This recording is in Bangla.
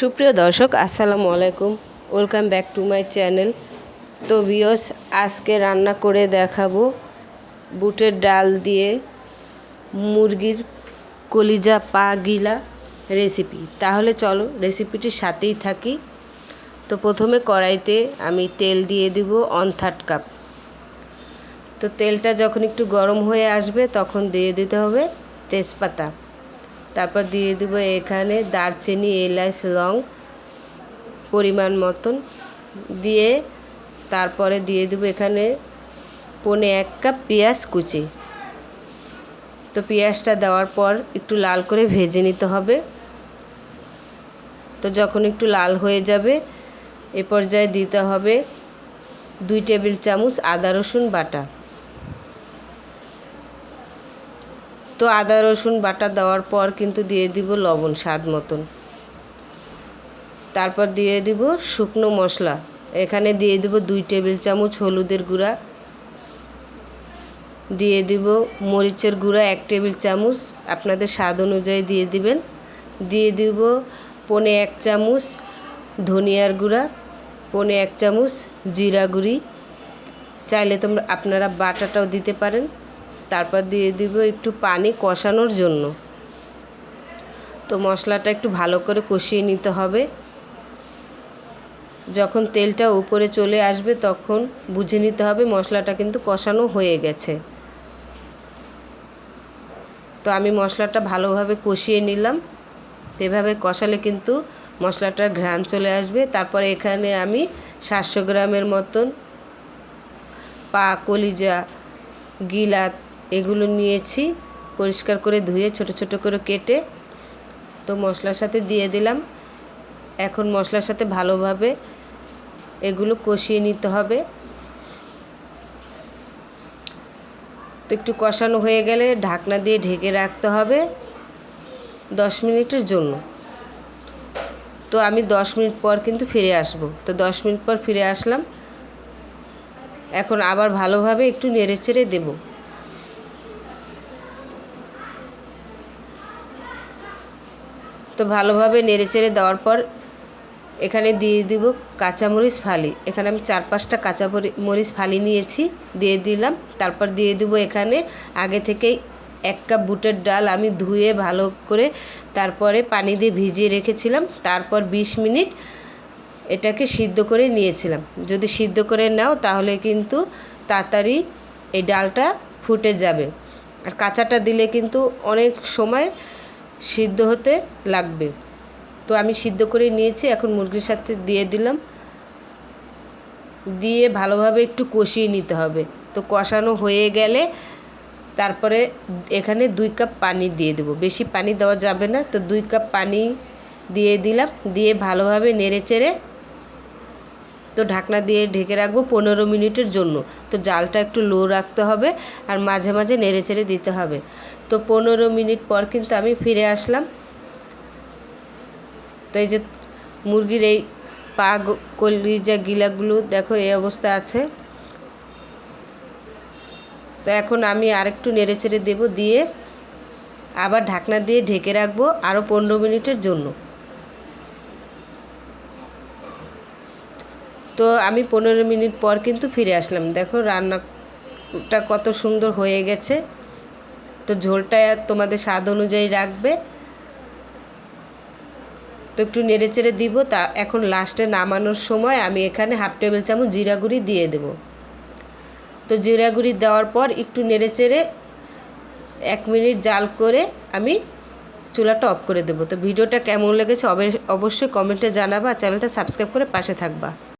সুপ্রিয় দর্শক, আসসালামু আলাইকুম। Welcome back to my channel তো ভিওস আজকে রান্না করে দেখাবো বুটের ডাল দিয়ে মুরগির কলিজা পা গিলা রেসিপি তাহলে চলো রেসিপিটির সাথেই থাকি। তো প্রথমে কড়াইতে আমি তেল দিয়ে দিব অন থার্ড কাপ তো তেলটা যখন একটু গরম হয়ে আসবে, তখন দিয়ে দিতে হবে তেজপাতা। তারপর দিয়ে দিব এখানে দারচিনি, এলাচ লং পরিমাণ মতন। দিয়ে তারপরে দিয়ে দিব এখানে পনে এক কাপ পেঁয়াজ কুচি। তো পেঁয়াজটা দেওয়ার পর একটু লাল করে ভেজে নিতে হবে। তো যখন একটু লাল হয়ে যাবে, এ পর্যায়ে দিতে হবে দুই টেবিল চামচ আদা রসুন বাটা। তো আদা, রসুন, বাটা দেওয়ার পর কিন্তু দিয়ে দিব লবণ স্বাদ মতন। তারপর দিয়ে দিব শুকনো মশলা। এখানে দিয়ে দিব দুই টেবিল চামচ হলুদের গুঁড়া। দিয়ে দিব মরিচের গুঁড়া এক টেবিল চামচ, আপনাদের স্বাদ অনুযায়ী দিয়ে দিবেন। দিয়ে দিব পনে এক চামচ ধনিয়ার গুঁড়া, পনে এক চামচ জিরা গুঁড়ি। চাইলে তোমরা, আপনারা বাটাটাও দিতে পারেন। তারপর দিয়ে দিব একটু পানি কষানোর জন্য। তো মশলাটা একটু ভালো করে কষিয়ে নিতে হবে। যখন তেলটা উপরে চলে আসবে তখন বুঝে নিতে হবে মশলাটা কিন্তু কষানো হয়ে গেছে। তো আমি মশলাটা ভালোভাবে কষিয়ে নিলাম। তো এভাবে কষালে কিন্তু মশলাটার ঘ্রাণ চলে আসবে। তারপরে এখানে আমি সাতশো গ্রামের মতন পা, কলিজা গিলা এগুলো নিয়েছি, পরিষ্কার করে ধুয়ে, ছোট ছোট করে কেটে তো মশলার সাথে দিয়ে দিলাম। এখন মশলার সাথে ভালোভাবে এগুলো কষিয়ে নিতে হবে। তো একটু কষানো হয়ে গেলে ঢাকনা দিয়ে ঢেকে রাখতে হবে দশ মিনিটের জন্য। তো আমি দশ মিনিট পর কিন্তু ফিরে আসব। তো দশ মিনিট পর ফিরে আসলাম। এখন আবার ভালোভাবে একটু নেড়ে চেড়ে দেবো। তো ভালোভাবে নেড়েচেড়ে দেওয়ার পর এখানে দিয়ে দিব কাঁচামরিচ ফালি। এখানে আমি চার পাঁচটা কাঁচা মরিচ ফালি নিয়েছি, দিয়ে দিলাম। তারপর দিয়ে দিব এখানে আগে থেকেই এক কাপ বুটের ডাল আমি ধুয়ে ভালো করে তারপরে পানি দিয়ে ভিজিয়ে রেখেছিলাম। তারপর ২০ মিনিট এটাকে সিদ্ধ করে নিয়েছিলাম। যদি সিদ্ধ করে নাও তাহলে কিন্তু তাড়াতাড়ি এই ডালটা ফুটে যাবে। আর কাঁচাটা দিলে কিন্তু অনেক সময় সিদ্ধ হতে লাগবে। তো আমি সিদ্ধ করে নিয়েছি, এখন মুরগির সাথে দিয়ে দিলাম। দিয়ে ভালোভাবে একটু কষিয়ে নিতে হবে। তো কষানো হয়ে গেলে তারপরে এখানে দুই কাপ পানি দিয়ে দেবো। বেশি পানি দেওয়া যাবে না। তো দুই কাপ পানি দিয়ে দিলাম। দিয়ে ভালোভাবে নেড়ে চেড়ে তো ঢাকনা দিয়ে ঢেকে রাখব পনেরো মিনিটের জন্য। তো জালটা একটু লো রাখতে হবে আর মাঝে মাঝে নেড়ে চেড়ে দিতে হবে। তো পনেরো মিনিট পর কিন্তু আমি ফিরে আসলাম। তো এই যে মুরগির এই পা কলিজা গিলাগুলো, দেখো এই অবস্থা আছে। তো এখন আমি আরেকটু নেড়ে চেড়ে দেবো দিয়ে আবার ঢাকনা দিয়ে ঢেকে রাখব আরও পনেরো মিনিটের জন্য। তো আমি পনেরো মিনিট পর কিন্তু ফিরে আসলাম। দেখো রান্নাটা কত সুন্দর হয়ে গেছে। তো ঝোলটা তোমাদের স্বাদ অনুযায়ী রাখবে। তো একটু নেড়ে চেড়ে দিব। তা এখন লাস্টে নামানোর সময় আমি এখানে হাফ টেবিল চামচ জিরা গুঁড়ি দিয়ে দেব। তো জিরা গুঁড়ি দেওয়ার পর একটু নেড়ে চেড়ে এক মিনিট জাল করে আমি চুলাটা অফ করে দেবো। তো ভিডিওটা কেমন লেগেছে অবশ্যই কমেন্টে জানাবা। চ্যানেলটা সাবস্ক্রাইব করে পাশে থাকবা।